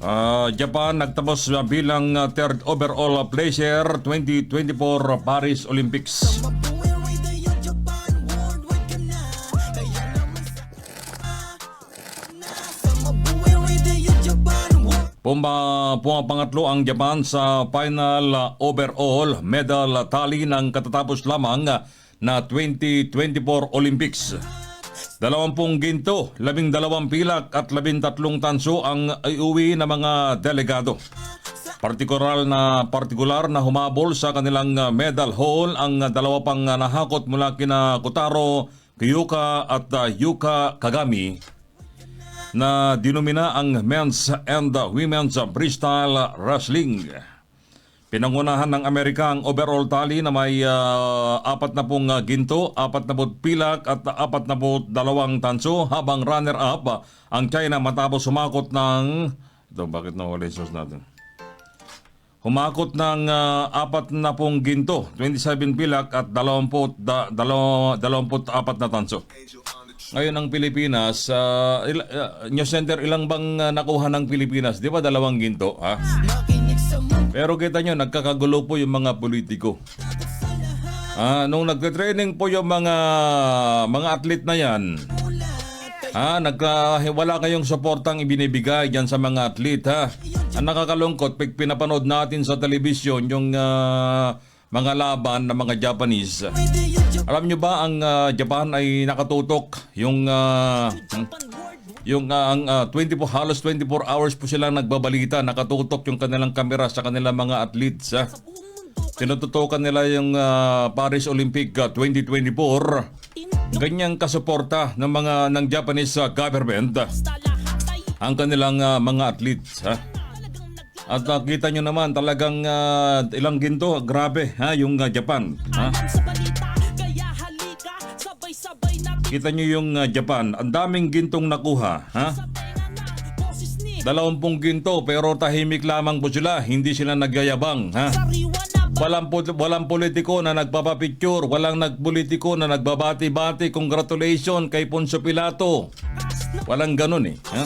Ah, Japan nagtapos ah, bilang ah, third overall placer 2024 Paris Olympics. Pumba, pumapangatlo ang Japan sa final overall medal tally ng katatapos lamang na 2024 Olympics. Dalawampung ginto, labing dalawang pilak at labing tatlong tanso ang iuwi ng mga delegado. Partikular na partikular na humabol sa kanilang medal haul ang dalawa pang ah, nahakot mula kina Kotaro Kiyuka at ah, Yuka Kagami na dinumina ang men's and women's freestyle wrestling. Pinangunahan ng Amerika ang overall tally na may uh, apat na pong ginto, apat na pilak at apat na dalawang tanso habang runner-up ang China matapos sumakot ng... Ito, bakit nawala yung source natin? Humakot ng ah, apat na pong ginto, 27 pilak at 20, da, dalaw, 24 na tanso. Ngayon ang Pilipinas, uh, il, uh, News Center, ilang bang ah, nakuha ng Pilipinas? Di ba dalawang ginto? Ha? Pero kita nyo, nagkakagulo po yung mga politiko. Ah, nung nagte-training po yung mga mga atlet na yan, ha, nagka, wala kayong suportang ibinibigay dyan sa mga atlet, ha. Ang nakakalungkot, pag pinapanood natin sa telebisyon yung ah, mga laban ng mga Japanese. Alam nyo ba ang ah, Japan ay nakatutok yung ah, hmm, yung ah, ang ah, 24 halos 24 hours po sila nagbabalita, nakatutok yung kanilang kamera sa kanilang mga athletes. Ha? Tinututukan nila yung ah, Paris Olympic ah, 2024. Ganyang kasuporta ng mga ng Japanese ah, government ah, ang kanilang ah, mga athletes. Ha? At ah, kita nyo naman talagang ah, ilang ginto, grabe ha, yung ah, Japan. Ha? Kita nyo yung ah, Japan, ang daming gintong nakuha. Ha? Dalawampung ginto pero tahimik lamang po sila, hindi sila nagyayabang. Ha? Walang, po- walang politiko na nagpapapicture, walang nagpolitiko na nagbabati-bati, congratulations kay Poncio Pilato. Walang ganun eh. Ha?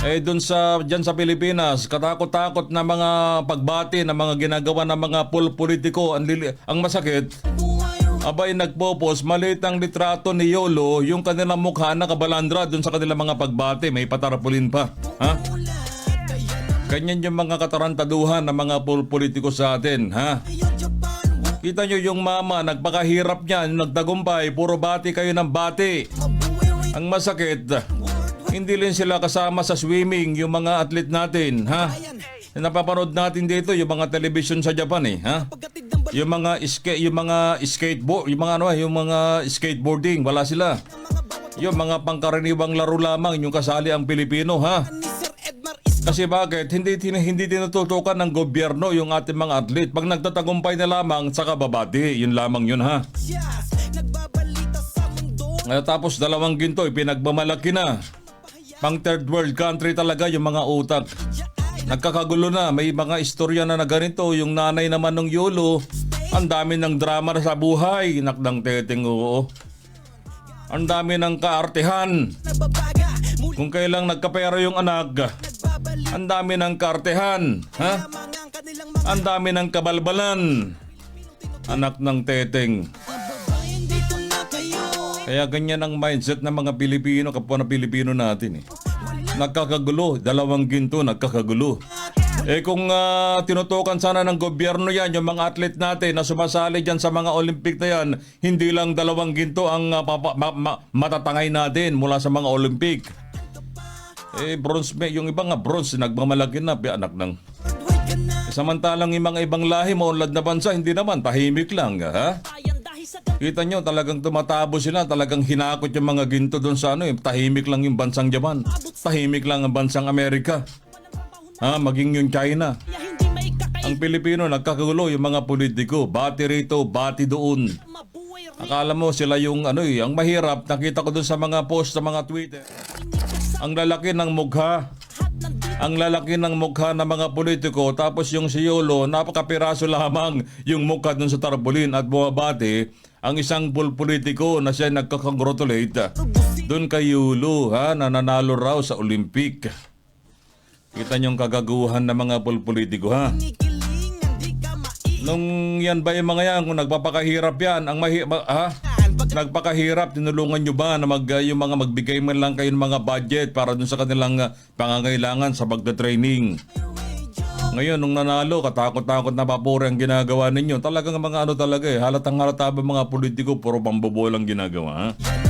Eh dun sa diyan sa Pilipinas, katakot-takot na mga pagbati na mga ginagawa ng mga pol politiko ang, ang masakit. Abay nagpo-post maliit ang litrato ni Yolo, yung kanilang mukha nakabalandra dun sa kanilang mga pagbati, may patarapulin pa. Ha? Ganyan yung mga katarantaduhan ng mga pol politiko sa atin, ha? Kita nyo yung mama, nagpakahirap niya, nagtagumpay, puro bati kayo ng bati. Ang masakit, hindi rin sila kasama sa swimming, yung mga atlet natin, ha? Napapanood natin dito yung mga television sa Japan eh, ha? Yung mga skate, yung mga skateboard, yung mga ano, yung mga skateboarding, wala sila. Yung mga pangkaraniwang laro lamang yung kasali ang Pilipino, ha? Kasi bakit? Hindi, hindi tinututukan ng gobyerno yung ating mga atlet. Pag nagtatagumpay na lamang, saka babati. Yun lamang yun, ha? Ngayon tapos dalawang ginto, pinagmamalaki na. Pang third world country talaga yung mga utak. Nagkakagulo na, may mga istorya na na ganito. Yung nanay naman ng Yolo, ang dami ng drama sa buhay. Nakdang teteng oo. Ang dami ng kaartehan. Kung kailang nagkapera yung anak, ang dami ng kaartehan. Ha? Ang dami ng kabalbalan. Anak ng teteng. Kaya ganyan ang mindset ng mga Pilipino, kapwa na Pilipino natin eh. Nagkakagulo, dalawang ginto, nagkakagulo. Eh kung ah, tinutukan sana ng gobyerno yan, yung mga atlet natin na sumasali dyan sa mga Olympic na yan, hindi lang dalawang ginto ang ah, papa- ma- ma- matatangay natin mula sa mga Olympic. Eh bronze, me- yung iba nga bronze, nagmamalaki na, anak ng... Samantalang yung mga ibang lahi, maunlad na bansa, hindi naman, tahimik lang, ha? Kita nyo, talagang tumatabo sila, talagang hinakot yung mga ginto doon sa ano, eh, tahimik lang yung bansang Japan, tahimik lang ang bansang Amerika, ha, maging yung China. Ang Pilipino, nagkakagulo yung mga politiko, bati rito, bati doon. Akala mo sila yung ano eh, ang mahirap, nakita ko doon sa mga post sa mga Twitter. Ang lalaki ng mukha, ang lalaki ng mukha ng mga politiko tapos yung si Yolo, napakapiraso lamang yung mukha dun sa tarpaulin at bumabati ang isang pol politiko na siya nagkakongratulate dun kay Yolo ha, na nanalo raw sa Olympic. Kita niyong kagaguhan ng mga pulpolitiko ha. Nung yan ba yung mga yan, kung nagpapakahirap yan, ang mahi... ma- ha? Nagpakahirap, tinulungan nyo ba na mag, yung mga magbigay man lang kayo ng mga budget para dun sa kanilang uh, pangangailangan sa pagda-training? Ngayon, nung nanalo, katakot-takot na papuri ang ginagawa ninyo. Talagang mga ano talaga eh, halatang halata ba mga politiko, puro pambobo lang ginagawa. Ha?